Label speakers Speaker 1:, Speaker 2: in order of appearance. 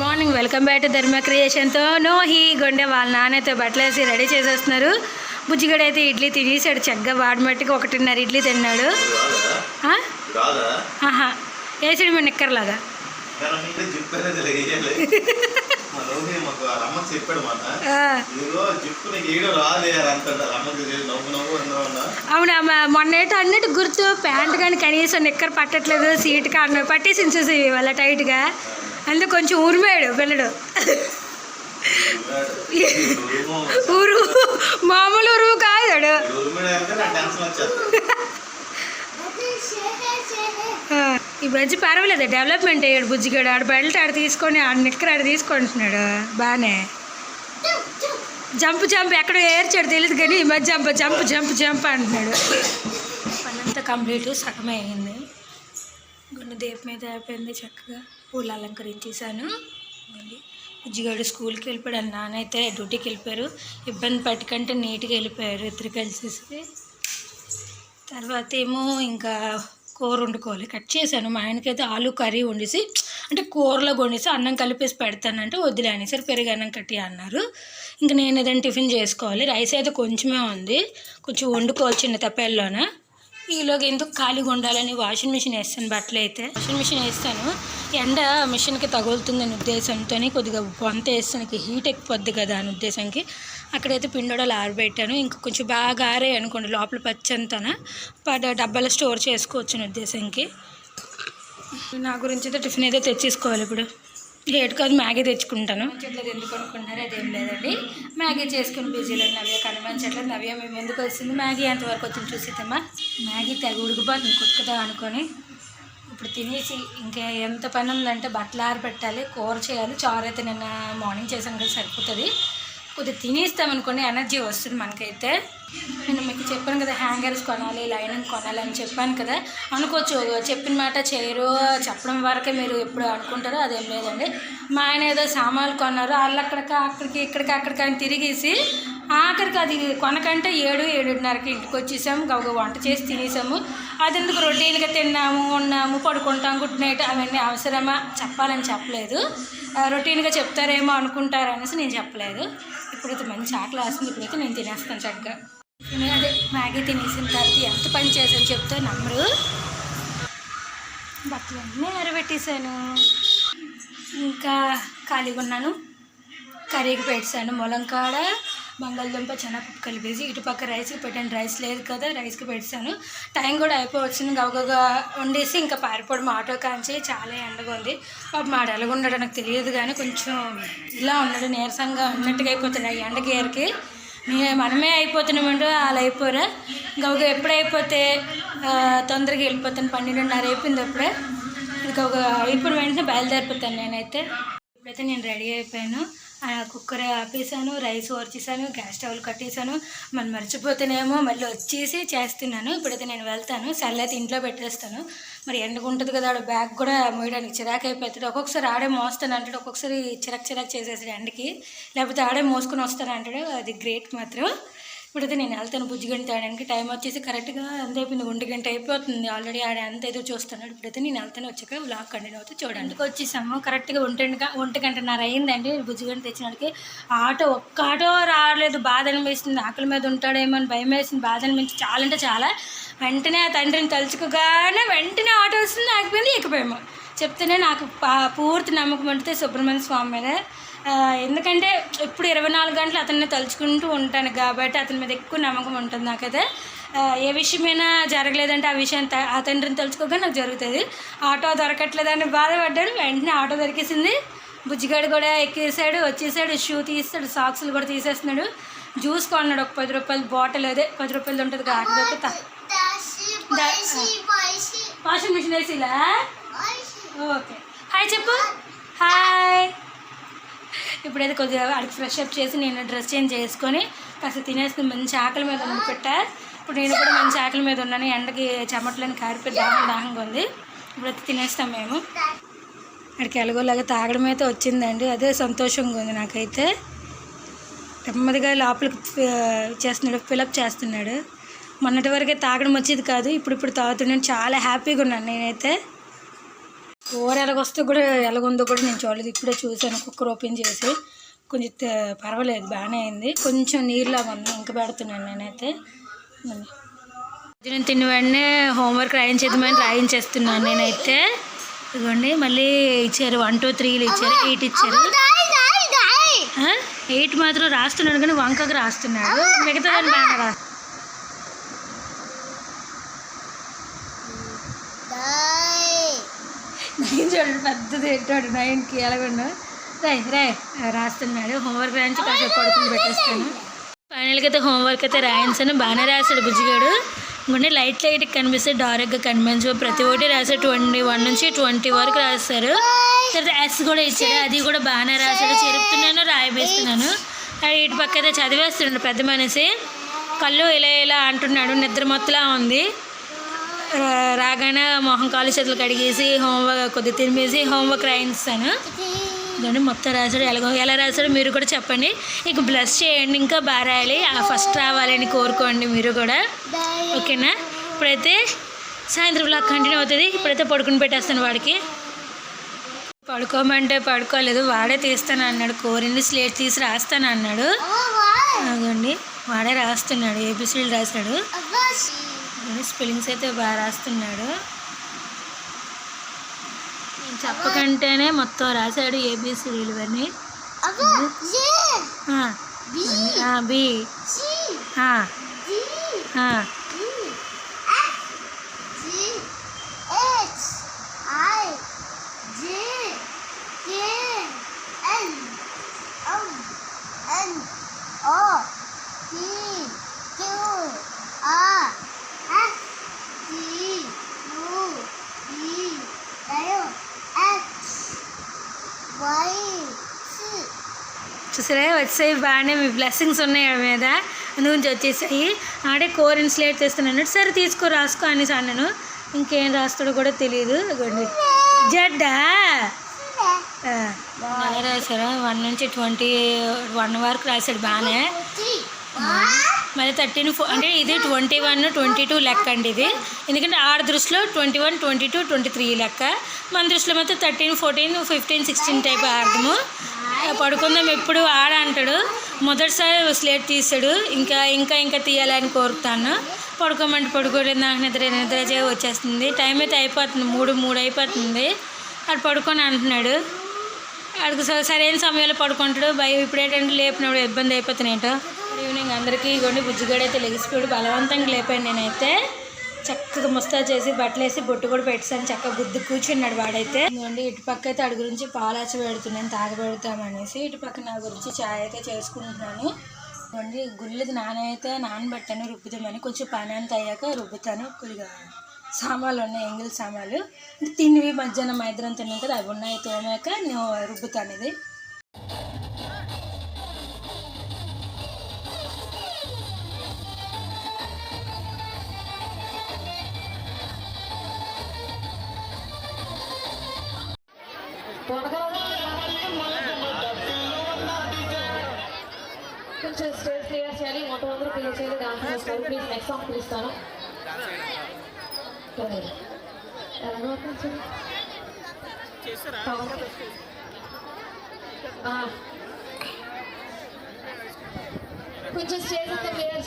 Speaker 1: Morning welcome back to ధర్మ క్రియేషన్తో. No he గొండె వాళ్ళ నాన్నతో బట్టలు వేసి రెడీ చేసేస్తున్నారు. బుజ్జిగడ అయితే ఇడ్లీ తినేసాడు చక్కగా వాడి మట్టికి ఒకటిన్నర ఇడ్లీ తిన్నాడు. ఆహా వేసాడు మీ నిక్కర్లాగా అవునా ఏంటో అన్నట్టు గుర్తు ప్యాంట్ కానీ కనీసం నిక్కర్ పట్టట్లేదు సీట్ కాను పట్టేసి వాళ్ళ టైట్గా. అందులో కొంచెం ఉరిమాడు పిల్లడు ఊరు మామూలు ఉరువు కాదు ఈ బజ్జి పర్వాలేదు డెవలప్మెంట్ అయ్యాడు బుజ్జిగాడు. ఆడ బయట ఆడ తీసుకొని ఆడ నిక్కర ఆడ తీసుకుంటున్నాడు. బాగానే జంప్ జంప్ ఎక్కడో ఏర్చాడు తెలియదు కానీ ఈ మధ్య జంప్ జంప్ జంప్ జంప్ అంటున్నాడు. పనంతా కంప్లీట్ సగమే అయింది. గుండె దేపు మీద అయిపోయింది చక్కగా. పూలు అలంకరించేసాను మళ్ళీ బుజ్జిగాడు స్కూల్కి వెళ్ళిపోయాడు. నాన్నైతే డ్యూటీకి వెళ్ళిపోయారు. ఇబ్బంది పట్టుకంటే నీట్గా వెళ్ళిపోయారు ఇద్దరు కలిసేసి. తర్వాత ఏమో ఇంకా కూర వండుకోవాలి. కట్ చేశాను. మా ఆయనకైతే ఆలు కర్రీ వండేసి అంటే కూరలో వండేసి అన్నం కలిపేసి పెడతానంటే వద్దులే అని సరే పెరుగు అన్నం కట్టి అన్నారు. ఇంకా నేను ఏదైనా టిఫిన్ చేసుకోవాలి. రైస్ అయితే కొంచెమే ఉంది. కొంచెం వండుకోవాలి చిన్న తప్పేల్లోనే. ఈలోగా ఎందుకు ఖాళీగా ఉండాలని వాషింగ్ మిషన్ వేస్తాను బట్టలు అయితే. వాషింగ్ మిషన్ వేస్తాను. ఎండ మిషన్కి తగులుతుందని ఉద్దేశంతో కొద్దిగా వంత వేస్తానికి హీట్ ఎక్కిపోద్ది కదా అని ఉద్దేశంకి. అక్కడైతే పిండోడలు ఆరబెట్టాను. ఇంకా కొంచెం బాగా ఆరే అనుకోండి లోపల పచ్చంతన. పద డబ్బాలో స్టోర్ చేసుకోవచ్చు అని ఉద్దేశంకి. నా గురించి అయితే టిఫిన్ అయితే తెచ్చేసుకోవాలి ఇప్పుడు. లేట్ కాదు మ్యాగీ తెచ్చుకుంటాను. చెట్లది ఎందుకు అనుకుంటున్నారు అదేం లేదండి. మ్యాగీ చేసుకుని బిజీలో నవ్య చెట్ల నవ్య మేము ఎందుకు వచ్చింది? మ్యాగీ ఎంతవరకు వచ్చింది చూసిద్దమ్మా? మ్యాగీ తెగ ఉడికిపోతుంది కుట్టుకుదా అనుకొని. ఇప్పుడు తినేసి ఇంకా ఎంత పని ఉందంటే బట్టలు ఆరబెట్టాలి కూర చేయాలి. చారు అయితే నిన్న మార్నింగ్ చేసాను కదా సరిపోతుంది. కొద్దిగా తినేస్తామనుకోండి ఎనర్జీ వస్తుంది మనకైతే. నేను మీకు చెప్పాను కదా హ్యాంగర్స్ కొనాలి లైనింగ్ కొనాలి అని చెప్పాను కదా. అనుకోవచ్చు చెప్పిన మాట చేయరు చెప్పడం వరకే మీరు ఎప్పుడు అనుకుంటారో అదేం లేదండి. మా ఆయన ఏదో సామాన్లు కొన్నారు వాళ్ళు అక్కడికి అక్కడికి ఇక్కడికి అక్కడికి అని తిరిగేసి ఆఖరికి అది కొనకంటే ఏడు ఏడున్నరకి ఇంటికి వచ్చేసాము గబగబా వంట చేసి తినేసాము. అది ఎందుకు రొటీన్గా తిన్నాము ఉన్నాము పడుకుంటాం గుడ్ నైట్ అవన్నీ అవసరమా? చెప్పాలని చెప్పలేదు. ఆ, రొటీన్గా చెప్తారేమో అనుకుంటారనేసి నేను చెప్పలేదు. ఇప్పుడైతే మంచి ఆకలి వేస్తుంది ఇప్పుడైతే నేను తినేస్తాను చక్కగా. నేను అదే మ్యాగీ తినేసిన తర్వాత ఎంత పని చేశాను చెప్తే నమ్మరు. బట్టలన్నీ ఆరబెట్టేశాను. ఇంకా ఖాళీగా ఉన్నాను. కర్రీకి పెట్టాను ములంకాడ బంగాళదుంప శనగపప్పు కలిపేసి ఇటుపక్క రైస్కి పెట్టాను. రైస్ లేదు కదా రైస్కి పెట్టాను టైం కూడా అయిపోవచ్చింది. గవగవగా వండేసి ఇంకా పారిపోవడం ఆటో కాంచి చాలా ఎండగా ఉంది. పాప మాడు ఎలాగ ఉన్నాడో నాకు తెలియదు కానీ కొంచెం ఇలా ఉన్నాడు. నీరసంగా ఉన్నట్టుగా అయిపోతున్నాయి ఈ ఎండకి ఏరికి మనమే అయిపోతున్నామంటూ అలా అయిపోరా? గవగ ఎప్పుడైపోతే తొందరగా వెళ్ళిపోతాను. పన్నెండున్నర అయిపోయింది అప్పుడే. ఇంకా ఒక ఇప్పుడు వెంటనే బయలుదేరిపోతాను నేనైతే. ఇప్పుడైతే నేను రెడీ అయిపోయాను. కుక్కర్ ఆపేసాను రైస్ ఓర్చేసాను గ్యాస్ స్టవ్ కట్టేసాను మరి మర్చిపోతేనేమో మళ్ళీ వచ్చేసి చేస్తున్నాను. ఇప్పుడైతే నేను వెళ్తాను. సెల్ ఇంట్లో పెట్టేస్తాను. మరి ఎండకుంటుంది ఉంటుంది కదా ఆడ బ్యాగ్ కూడా మోయడానికి చిరాకు అయిపోతుంది. ఒక్కొక్కసారి ఆడే మోస్తాను అంటాడు. ఒక్కొక్కసారి చిరాకు చిరాకు చేసేసాడు ఎండకి. లేకపోతే ఆడే మోసుకొని వస్తాను అంటాడు. అది గ్రేట్ మాత్రం. ఇప్పుడైతే నేను వెళ్తాను బుజ్జి గంట ఆడడానికి టైం వచ్చేసి కరెక్ట్గా ఎంత అయిపోయింది? ఒంటి గంట అయిపోతుంది. ఆల్రెడీ ఆడ ఎంత ఎదురు చూస్తున్నాడు ఇప్పుడైతే నేను వెళ్తాను. వచ్చాక బ్లాగ్ కంటిన్యూ అవుతుంది చూడండి. వచ్చేసాము. కరెక్ట్గా ఒంటి గంట ఒంటి గంటన్నర అయిందండి బుజ్జి గంట తెచ్చినాడికి ఆటో ఒక్క ఆటో రాలేదు. బాధ అనిపిస్తుంది. ఆకలి మీద ఉంటాడేమో అని భయం వేసింది. బాధ అనిపించి చాలా అంటే చాలా. వెంటనే ఆ తండ్రిని తలుచుకోగానే వెంటనే ఆటో వస్తుంది. ఆగిపోయింది. ఎక్కిపోయాము చెప్తేనే నాకు పా- పూర్తి నమ్మకం ఉంటుంది సుబ్రహ్మణ్య స్వామి మీద ఎందుకంటే ఇప్పుడు ఇరవై నాలుగు గంటలు అతన్ని తలుచుకుంటూ ఉంటాను కాబట్టి అతని మీద ఎక్కువ నమ్మకం ఉంటుంది నాకైతే. ఏ విషయమైనా జరగలేదంటే ఆ విషయం త- ఆ తండ్రిని తలుచుకోగా నాకు జరుగుతుంది. ఆటో దొరకట్లేదని బాధపడ్డాడు వెంటనే ఆటో దొరికేసింది. బుజ్జిగాడు కూడా ఎక్కేసాడు వచ్చేసాడు షూ తీస్తాడు సాక్సులు కూడా తీసేస్తున్నాడు. జ్యూస్ కొన్నాడు ఒక పది రూపాయలు బాటిల్ అదే పది రూపాయలు ఉంటుంది కదా ఆటో వాషింగ్ మిషన్ వేసిలా ఓకే. హాయ్ చెప్పు. హాయ్. ఇప్పుడైతే కొద్దిగా వాడికి ఫ్రెష్ అప్ చేసి నేను డ్రెస్ చేంజ్ చేసుకొని కాస్త తినేసుకుని మంచి ఆకలి మీద ఉండి పెట్టా. ఇప్పుడు నేను కూడా మంచి ఆకలి మీద ఉన్నాను. ఎండకి చెమటలని కారిపోయి దాహం దాహంగా ఉంది. ఇప్పుడైతే తినేస్తాం మేము. అక్కడికి ఎలాగోలాగా తాగడం అయితే వచ్చిందండి. అదే సంతోషంగా ఉంది నాకైతే. నెమ్మదిగా లోపలికి చేస్తున్నాడు ఫిలప్ చేస్తున్నాడు. మొన్నటి వరకే తాగడం వచ్చేది కాదు. ఇప్పుడు ఇప్పుడు తాగుతున్నాను చాలా హ్యాపీగా ఉన్నాను నేనైతే. కూర ఎలాగొస్తే కూడా ఎలాగుందో కూడా నేను చూడలేదు. ఇప్పుడే చూశాను కుక్కర్ ఓపెన్ చేసి. కొంచెం పర్వాలేదు బాగానే అయింది. కొంచెం నీరులాగా ఉంది ఇంకా పెడుతున్నాను నేనైతే. నేను తిన్న వెంటనే హోంవర్క్ రాయించేద్దామని రాయించేస్తున్నాను నేనైతే. ఇదిగోండి మళ్ళీ ఇచ్చారు. వన్ టూ త్రీలు ఇచ్చారు. ఎయిట్ ఇచ్చారు. ఎయిట్ మాత్రం రాస్తున్నాడు కానీ వంకకు రాస్తున్నాడు. మిగతా బాగా రా చూడండి పెద్దది పెట్టాడు నైన్కి ఎలాగొండు. రాయ్ రాయ్ రాస్తున్నాడు. హోంవర్క్ రాయించి కాసేపు పడుకుని పెట్టేస్తాను. ఫైనల్గా అయితే హోంవర్క్ అయితే రాయించాను. బాగానే రాశాడు బుజ్జిగాడు. ఇంకొంటే లైట్ లైట్ కనిపిస్తే డార్క్గా కనిపించు ప్రతి ఒక్కటి రాశాడు ట్వంటీ వన్ నుంచి ట్వంటీ వరకు రాస్తారు. తర్వాత ఎస్ కూడా ఇచ్చారు అది కూడా బాగానే రాశాడు. చెరుపుతున్నాను రాయబేస్తున్నాను అది ఇటు పక్క అయితే చదివేస్తున్నాడు పెద్ద మనిషి. కళ్ళు ఇలా ఇలా అంటున్నాడు. నిద్ర మొత్తలా ఉంది. రా- రాగానే మొహం కాలు చేతులు కడిగేసి హోంవర్క్ కొద్దిగా తినిపేసి హోంవర్క్ రాయిస్తాను దాన్ని మొత్తం రాశాడు. ఎలాగో ఎలా రాశాడో మీరు కూడా చెప్పండి. ఇక బ్లస్ చేయండి ఇంకా బాగా రాయాలి. ఫస్ట్ రావాలని కోరుకోండి మీరు కూడా. ఓకేనా? ఇప్పుడైతే సాయంత్రం బ్లాక్ కంటిన్యూ అవుతుంది. ఇప్పుడైతే పడుకుని పెట్టేస్తాను వాడికి. పడుకోమంటే పడుకోలేదు. వాడే తీస్తాను అన్నాడు. కోరింది స్లేట్ తీసి రాస్తాను అన్నాడు. అదండి వాడే రాస్తున్నాడు. ఏబిసిడీలు రాశాడు స్పెల్లింగ్స్ అయితే బాగా రాస్తున్నాడు. నేను చెప్పకంటేనే మొత్తం రాశాడు ఏబిసిడీలు ఇవన్నీ. బి. ఆ, వచ్చాయి బాగానే మీ బ్లెస్సింగ్స్ ఉన్నాయి ఆ మీద. అందుగురించి వచ్చేసాయి. ఆడే కోర్ స్లేట్ తెస్తున్నాను సరే తీసుకో రాసుకో అనేసి అన్నాను. ఇంకేం రాస్తాడో కూడా తెలియదు జడ్డా? బాగా రాశారా? వన్ నుంచి ట్వంటీ వన్ వరకు రాశాడు బాగానే. మళ్ళీ థర్టీన్ ఫోర్ అంటే ఇది ట్వంటీ వన్ ట్వంటీ టూ లెక్క అండి ఇది. ఎందుకంటే ఆడ దృష్టిలో twenty one twenty two twenty three లెక్క. మన దృష్టిలో మొత్తం thirteen fourteen fifteen sixteen type ఆడము పడుకుందాం ఎప్పుడు ఆడ అంటాడు. మొదటిసారి స్లేట్ తీసాడు. ఇంకా ఇంకా ఇంకా తీయాలని కోరుతాను. పడుకోమంటే పడుకోలేదు నాకు నిద్ర నిద్ర చే వచ్చేస్తుంది. టైం అయితే అయిపోతుంది మూడు మూడు అయిపోతుంది. అటు పడుకొని అంటున్నాడు. అడుగు స- సరైన సమయంలో పడుకుంటాడు. భయం ఇప్పుడు ఏంటంటే లేపినప్పుడు ఇబ్బంది అయిపోతున్నాయి ఏంటో. ఈవినింగ్ అందరికీ. ఇగోండి బుజ్జిగాడైతే లెగిసిపోయాడు. బలవంతంగా లేపాను నేనైతే. చక్కగా ముస్తా చేసి బట్టలు వేసి బొట్టు కూడా పెట్టాను చక్కగా గుద్దు కూర్చున్నాడు వాడైతే. ఇదిగోండి ఇటు పక్క అయితే అడి గురించి పాలాచి పెడుతున్నాను తాగబెడతామనేసి ఇటు పక్క నా గురించి చాయ్ అయితే చేసుకుంటున్నాను. ఇదిగోండి గుళ్ళది నానైతే నానబెట్టాను రుబ్బుదామని. కొంచెం పని అంత అయ్యాక రుబ్బుతాను. కొద్దిగా సామాన్లు ఉన్నాయి ఎంగిల్ సామాన్లు. తిన్నవి మధ్యాహ్నం మైద్రం తిన్నాం కదా అవి ఉన్నాయి తోమాక నేను రుబ్బుతాను ఇది.
Speaker 2: కొంచెం స్టేజ్ క్లియర్ చేయాలి మొట్టమొదటి క్లియర్ చేయాలి డాన్స్ చేస్తారు ప్లీజ్ నెక్స్ట్ సాంగ్ పిలుస్తాను ఎలాగో కొంచెం ఆ. కొంచెం స్టేజ్ అంతా క్లియర్